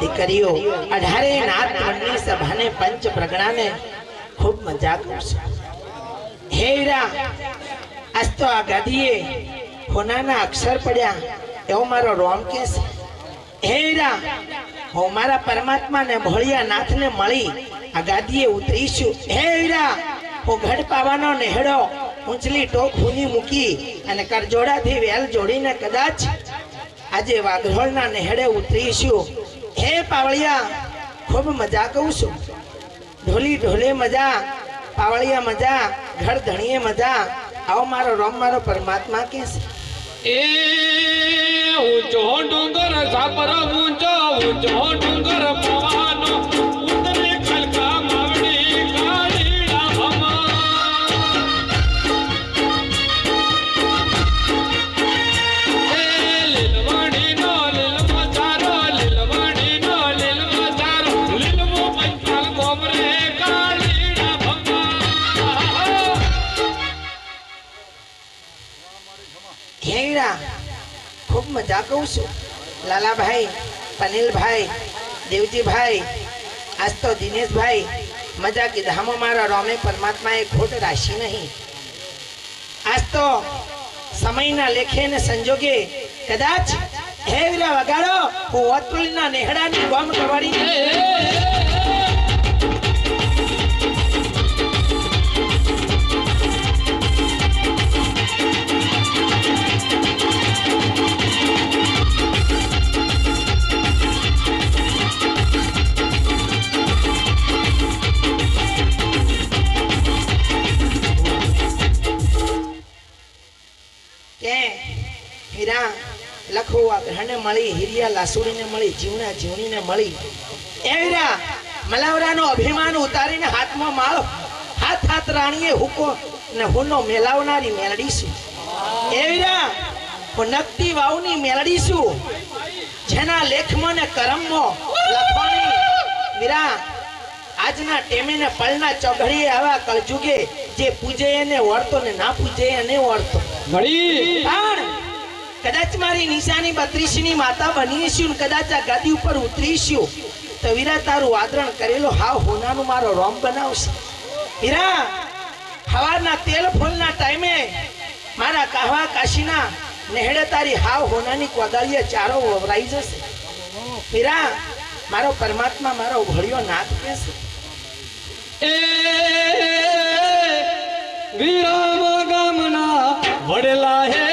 દીકરીઓ અઢારે નાથ મંડળની સભાને પંચ પ્રગણાને ખૂબ મજા કરશે. હેરા અસ્તો આ ગાદીએ હોનાના અક્ષર પડ્યા, એવો મારો રોમ કે છે. હેરા, હું મારા પરમાત્માને ભોળિયા નાથને મળી આ ગાદીએ ઉતરીશું. હેરા, હું ઘડ પાવાનો નેહડો, ઊંચલી ટોક હુની મૂકી અને કરજોડાથી વેલ જોડીને કદાચ આજે વાઘરોળના નેહડે ઉતરીશું. હે પાવળિયા, ખૂબ મજા કહું છું. ઢોલી, ઢોલે મજા, પાવળિયા મજા, ઘર ધણીએ મજા. આવો મારો રોમ, મારો પરમાત્મા કે છે. એ ઊંચો ડુંગર સાપર ઊંચો ઊંચો ડુંગર કહું છું. લાલાભાઈ પનીલભાઈ દેવજીભાઈ, આજ તો દિનેશભાઈ મજા કીધામાં મારા રોમે પરમાત્માએ ખોટ રાશી નહીં. આજ તો સમયના લેખે ને સંજોગે કદાચ હે વીરા વગાડો, હું ઓતુલના નેહડાની બોમ્બ કવાડી. હીરા લખુવા ગ્રહને મળી હિરિયા લાસુડીને મળી જીવણા જીવણીને મળી. એ મલાવરાનો અભિમાન ઉતારીને હાથમાં માળો. હાથ હાથ રાણીએ હુકો ને હુનો મેલાવનારી મેલડી છું એ નકતી વાવની મેલડી છું જેના લેખમાં ને કરમમાં લખવાની વીરા આજના ટેમે ને પળના ચોઘડીએ આવા કળજુગે જે પૂજે એને વળતો ને ના પૂજે એને વળતો ઘડી પણ કદાચ મારી નિશાની બત્રીસની માતા બનીશું કદાચ આ ગાદી ઉપર ઉતરીશું તો વીરા તારું આદરણ કરેલો હાવ હોનાનું મારો રોમ બનાવશે. હીરા હવારના તેલ ફૂલના ટાઈમે મારા કાહવા કાશીના નેહડે તારી હાવ હોનાની કોદાળીએ ચારો વવરાઈ જશે. હીરા મારો પરમાત્મા મારો ભળ્યો નાથ કહેશે. એ વિરામ ગામના વડેલા હે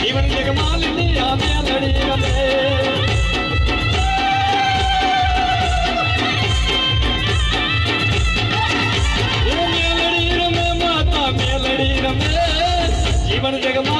જીવન જગમાલની આ મેલડી રમે. જીવન જગમાલની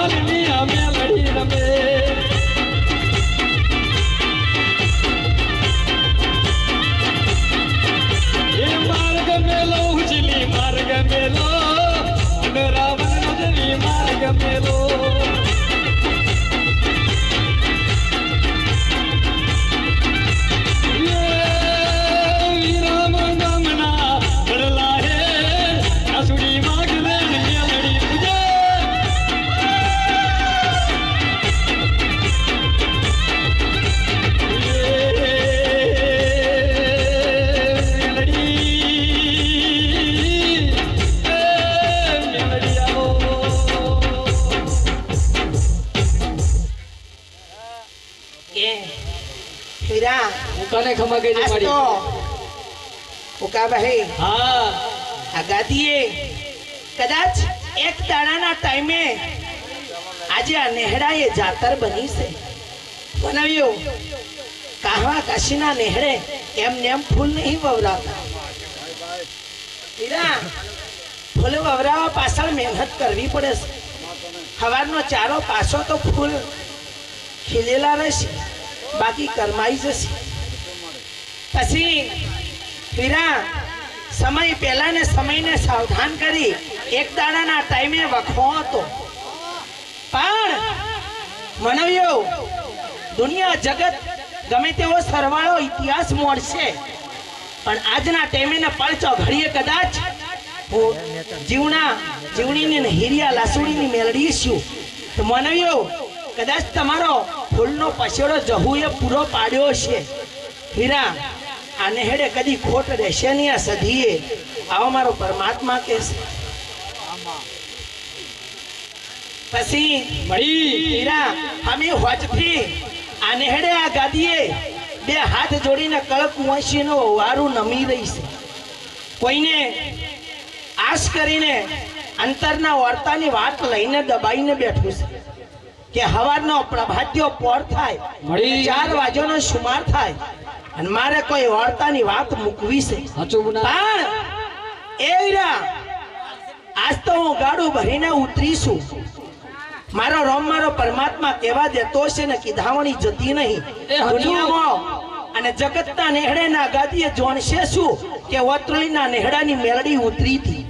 હીરા તને ખમા કઈ મારી તો ઉકાભાઈ હા આ ગાદીએ કદાચ એક દાડાના ટાઈમે આજે આ નેહડાએ જાતર બની છે બનાવ્યો કાહવા કાશીના નેહડે એમ ફૂલ નહીં વવરાવતા હીરા ફૂલ વવરાવા પાછળ મહેનત કરવી પડે છે સવારનો ચારો પાછો તો ફૂલ ખીલેલા રહેશે બાકી કરમાઈ જશે. પછી હીરા, સમય પહેલા ને સમયને સાવધાન કરી એક દાડાના ટાઈમે વખો હતો. પણ મનવ્યો, દુનિયા જગત ગમે તેવો સરવાળો ઇતિહાસ મળશે પણ આજના ટાઈમે ને પડચો ઘડીએ કદાચ હું જીવના, જીવણીની હીરિયા લાસુડીની મેળડી છું તો મનવ્યો, કદાચ તમારો ફૂલનો પછેડો જહુએ પૂરો પાડ્યો છે. હીરા આને હેડે કદી ખોટ રહેશે નહીં આ સધીએ. આવો મારો પરમાત્મા કહેશે. પછી મળી. હીરા અમે હોજથી આને હેડે આ ગાદીએ. બે હાથ જોડીને કળક વાંચીનો વારું નમી રહી છે. કોઈને આશ કરીને અંતરના વાર્તાની વાત લઈને દબાઈને બેઠું છે. કે હવારનો પ્રભાત્યો પોર થાય. ચાર વાગ્યાનો સુમાર થાય. અને મારે કોઈ વાર્તાની વાત મૂકવી છે. પણ એ આજ તો હું ગાડું ભરીને ઉતરીશું મારો રોમ મારો પરમાત્મા કહેવા દેતો છે ને કીધાવણી જતી નહીં. દુનિયામાં અને જગતના નેહડેના ગાદીએ જોણશે શું કે વત્રોલીના નેહડાની મેલડી ઉતરી હતી.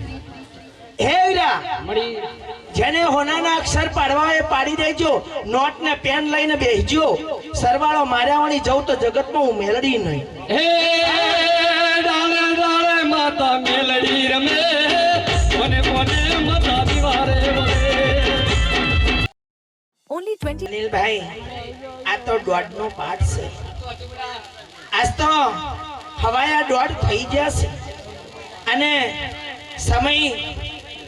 હે વીરા જેને હોનાના અક્ષર પાડવા એ પાડી દેજો નોટ ને પેન લઈને બેસજો. સરવાળો માર્યાવાળી જવું તો જગતમાં હું મેલડી નહીં. હે ડાળે ડાળે માતા મેલડી રમે. કોને કોને માતા દિવારે વરે 20 અનિલભાઈ આ તો દોઢનો પાઠ છે. આજ તો હવાયા દોઢ થઈ જશે અને સમય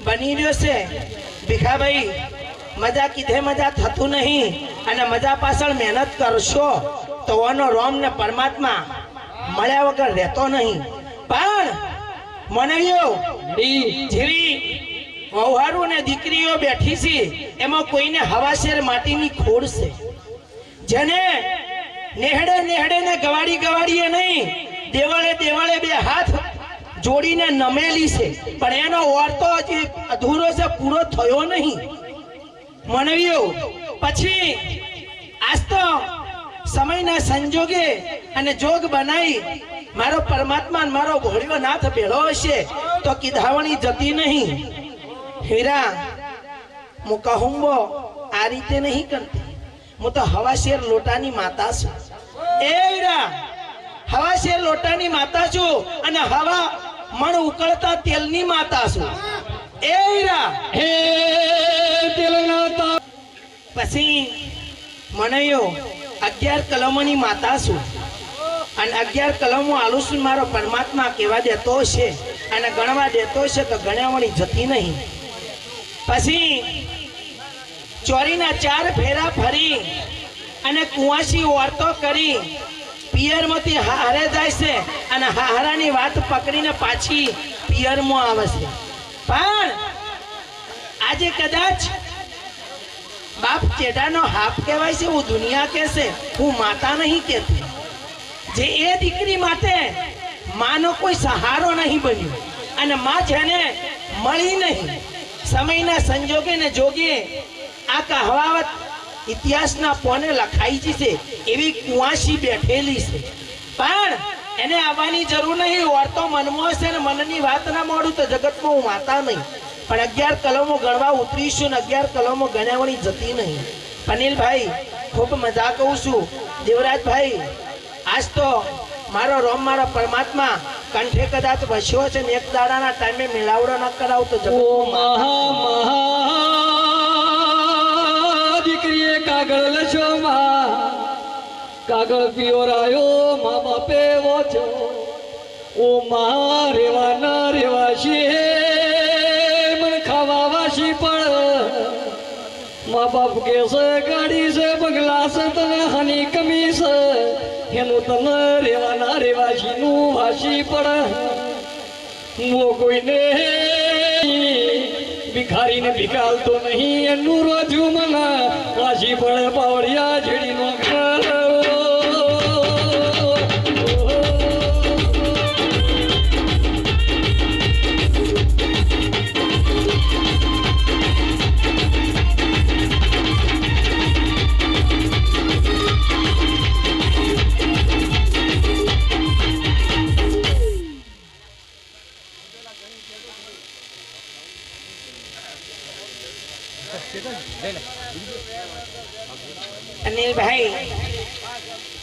બની રહ્યો છે. ભીખાભાઈ મજા કીધે મજા થતું નહીં અને મજા પાછળ મહેનત કરશો તો ઓનો રોમ ને પરમાત્મા મળ્યા વગર રહેતો નહીં. પણ મનવ્યો મળી જેવી વહુહારું ને દીકરીઓ બેઠી છે એમાં કોઈને હવાશેર માટીની ખોડ છે. જેને નેહડે નેહડે ને ગવાડી ગવાડીએ નહીં દેવાળે દેવાળે બે હાથ જોડીને નમેલી છે. પણ એનો વાર્તો હજી અધૂરો છે, પૂરો થયો નહીં. મનવીઓ, પછી આજ તો સમયના સંજોગે અને જોગ બનાવી મારો પરમાત્મા મારો ભોળ્યો નાથ ભેળો હશે, તો કીધાવણી જતી નહીં. હીરા, હું કહુંબો આ રીતે નહીં કરતી. હું તો હવા શેર લોટાની માતા છું. એ હીરા, હવા શેર લોટાની માતા છું અને હવા મણ ઉકળતા તેલની માતા છું. એ હીરા. હે તેલ તા પછી મનયો અગિયાર કલમોની માતા છું. અને અગિયાર કલમો આલું છું મારો પરમાત્મા કહેવા દેતો છે. અને ગણવા દેતો છે તો ગણ્યાવણી જતી નહીં. પછી ચોરીના ચાર ફેરા ફરી અને કુંવાસી વાર્તો કરી પિયરમાંથી હારે જાય છે અને હારાની વાત પકડીને પાછી પિયરમાં આવે છે. પણ આજે કદાચ બાપ ચેડાનો હાફ કહેવાય છે, હું દુનિયા કહેશે હું માતા નહીં કહેતી. જે એ દીકરી માટે માનો કોઈ સહારો નહીં બન્યો અને માં જેને મળી નહીં, સમયના સંજોગે ને જોગે આ કહાવત ઇતિહાસના પોને લખાઈ છે, એવી કુવાસી બેઠેલી છે. પણ એને આવવાની જરૂર નહીં વાર્તો મનમાં હશે ને મનની વાત ના મળું તો જગતમાં હું માતા નહીં. પણ અગિયાર કલમો ગણવા ઉતરીશું ને અગિયાર કલમો ગણ્યાવણી જતી નહીં. અનિલભાઈ ખૂબ મજા કહું છું. દેવરાજભાઈ, આજ તો મારો રોમ, મારો પરમાત્મા કંઠે કદાચ વસ્યો છે ને એક દાડાના ટાઈમે મેળાવડો ન કરાવતો ઓ મહા મહા કાગળ લશો માં કાગળ પિયોરાયો મા બાપે વોચો. ઓ મા, રેવા ના રેવાશી હે મન ખાવા વાશી પણ. મા બાપ કે છે, ગાડી છે, બંગલા છે, તને હની કમી છે. એનું તને રેવાના રેવાશી નું વાશી પણ. મો કોઈને ભિખારીને ભિખાલતો નહીં, એનું રોજું મના. વાસી પડે પાવડિયા જેડીનો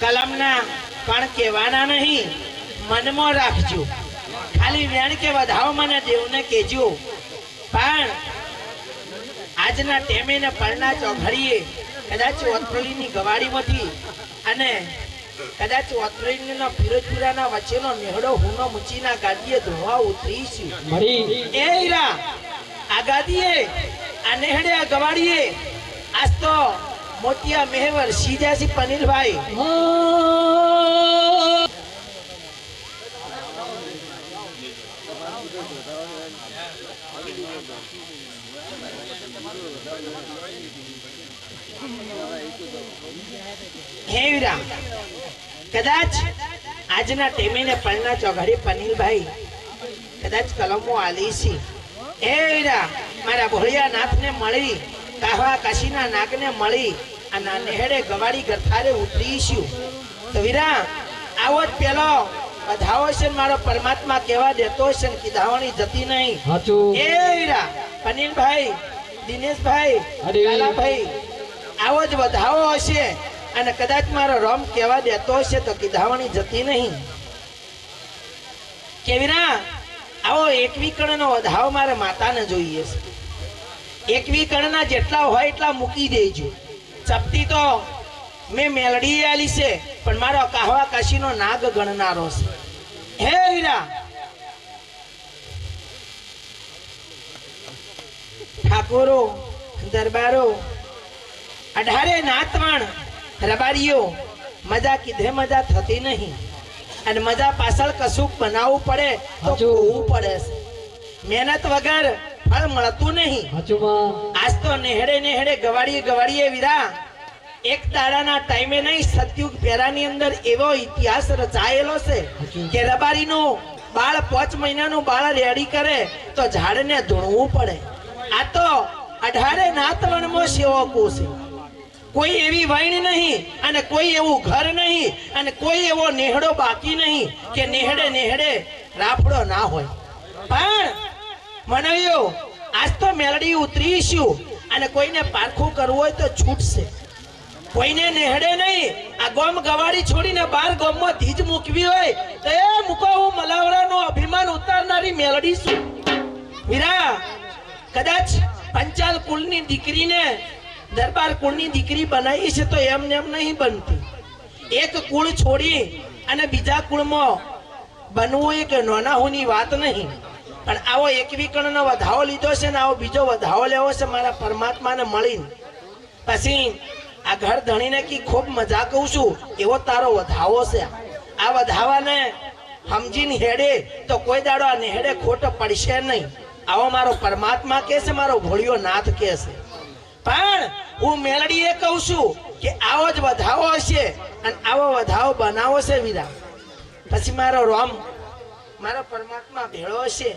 કલમના પણ કહેવાના નહીં. મનમાં રાખજો. ખાલી વેણ કે વધાવો મને દેવને કહેજો. પણ આજના ટેમે ને પરના ચોઘડીએ કદાચ ઓત્રોલીની ગવાડીમાંથી અને કદાચ ઓત્રોલીના ફિરોજપુરાના વચ્ચેનો નેહડો હુનો મુચીના ગાદીએ ધોવા ઉતરીશું. એ હીરા આ ગાદીએ આ નેહડે આ ગવાડીએ આજ તો મોતિયા મેહવર સીજાસી પનીરભાઈ. હા. કદાચ આજના ટેમીને પણના ચોઘડી પનીરભાઈ. કદાચ કલમો આલી છે મારા ભોળિયા નાથને મળી. કાહવા કાશીના નાગને મળી અને આ નેહડે ગવાડી ગથારે ઉતરીશું. તો વીરા આવો જ પેલો. વધાવો છે મારો પરમાત્મા કહેવા દેતો છે ને કીધાવાની જતી નહીં. એ વીરા પનીરભાઈ દિનેશભાઈ અરે. આવો જ વધાવો હશે અને કદાચ મારો રમ કેવા દેતો હશે તો કીધાવણી જતી નહીં. કેવીરા આવો એકવી નો વધાવો મારે માતાને જોઈએ છે. એકવી કણના જેટલા હોય એટલા મૂકી દેજો. ચપટી તો મેં મેલડી આલી છે પણ મારો કાહવા કાશીનો નાગ ગણનારો છે. હે હીરા ઠાકોરો દરબારો અઢારે નાતવાણ રબારીઓ મજા કીધે મજા થતી નહીં. અને મજા પાછળ કશુંક બનાવવું પડે તો જોવું પડે મહેનત વગર ફળ મળતું નહીં. આજ તો નેહડે નેહડે ગવાડીએ ગવાડીએ વિરા એક દાડાના ટાઈમે નહીં સતયુગ પેરાની અંદર એવો ઇતિહાસ રચાયેલો છે. કે રબારીનું બાળ પાંચ મહિનાનું બાળ રેડી કરે તો ઝાડને ધૂણવું પડે. આ તો અઢારે નાતવણમાં સેવકો છે. કોઈ એવી વાઈણ નહીં અને કોઈ એવું ઘર નહીં અને કોઈ એવો નેહડો બાકી નહીં કે નેહડે નેહડે રાફડો ના હોય. પણ મનવ્યો આજ તો મેલડી ઉતરીશું અને કોઈને પારખું કરવું હોય તો છૂટશે. કોઈને નેહડે નહીં. આ ગોમ ગવાડી છોડીને બાર ગોમમાં ધીજ મૂકવી હોય તો એ મૂકો. હું મલાવરાનો અભિમાન ઉતારનારી મેલડી છું. વીરા કદાચ પંચાલ કુળની દીકરીને દરબાર કુળની દીકરી બનાવી છે તો એમને એમ નહીં બનતી. એક કુળ છોડી અને બીજા કુળમાં બનવું એ કે નોના હોની વાત નહીં. પણ આવો એક કણનો વધાવો લીધો છે ને આવો બીજો વધાવો લેવો છે મારા પરમાત્માને મળીને. પછી આ ઘર ધણીને કી ખૂબ મજા કહું છું, એવો તારો વધાવો છે. આ વધાવાને સમજીને હેડે તો કોઈ દાડો આ નેહડે ખોટો પડશે નહીં. આવો મારો પરમાત્મા કે છે, મારો ભોળિયો નાથ કે છે. પણ હું મેલડીએ કહું છું કે આવો જ વધાવો હશે અને આવો વધાવો બનાવો છે વિરા પછી મારો રોમ, મારો પરમાત્મા ભેળો હશે.